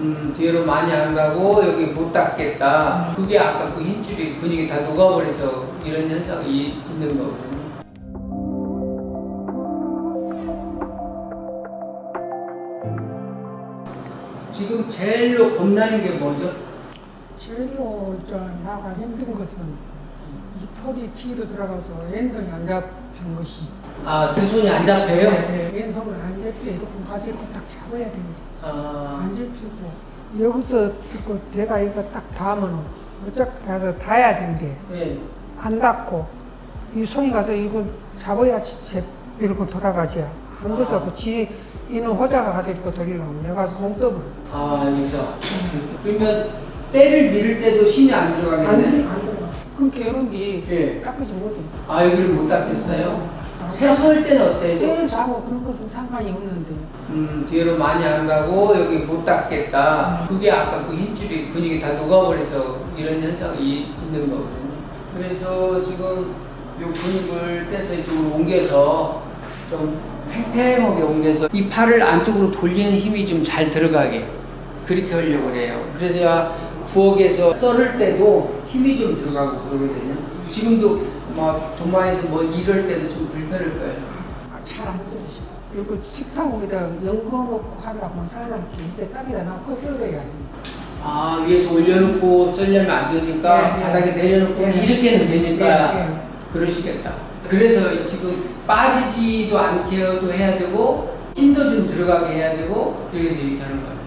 음, 뒤로 많이 안 가고 여기 못 닿겠다. 그게 아까 그 힘줄이 근육이 다 녹아버려서 이런 현상이 있는 거거든요. 지금 제일로 겁나는 게 뭐죠? 제일로 저 나가 힘든 것은 이 폴이 뒤로 들어가서 왼손이 안 잡힌 것이 아, 두 손이 안 잡혀요? 네, 왼손을 안 잡혀 이렇게 가서 이렇게 딱 잡아야 됩니다. 아, 안 잡히고 여기서 이거 배가 이거 딱 닿으면 어차피 가서 닿아야 된대. 네. 안 닿고 이 손이 가서 이거 잡아야지 제 이렇게 돌아가지. 안 가서 그 뒤에 있는 호자가 가서 이렇게 돌리려고 내가 가서 공떡을 아, 여기서. 그러면 때를 밀을 때도 힘이 안 안 들어가겠네? 돼, 안 들어. 그럼 이런 게 예. 깎아지 못해. 아, 여기를 못 닦겠어요? 세수할 때는 어때요? 세수하고 그런 것은 상관이 없는데 음, 뒤로 많이 안 가고 여기 못 닿겠다. 그게 아까 그 힘줄이 근육이 다 녹아버려서 이런 현상이 있는 거거든요. 그래서 지금 요 근육을 떼서 이쪽으로 옮겨서 좀 팽팽하게 옮겨서 이 팔을 안쪽으로 돌리는 힘이 좀 잘 들어가게 그렇게 하려고 그래요. 그래서 야 부엌에서 썰을 때도 힘이 좀 들어가고 그러거든요. 지금도 막 도마에서 뭐 이럴 때도 좀 불편할 거예요. 잘안 쓰시죠. 그리고 식탁 위에다 연거 놓고 하려고 사람 길때 땅에다 놓고 썰어야 돼. 아 위에서 올려놓고 썰려면 안 되니까 네, 네. 바닥에 내려놓고 네. 이렇게는 되니까 네, 네. 그러시겠다. 그래서 지금 빠지지도 않게 해도 해야 되고 힘도 좀 들어가게 해야 되고 그래서 이렇게 하는 거예요.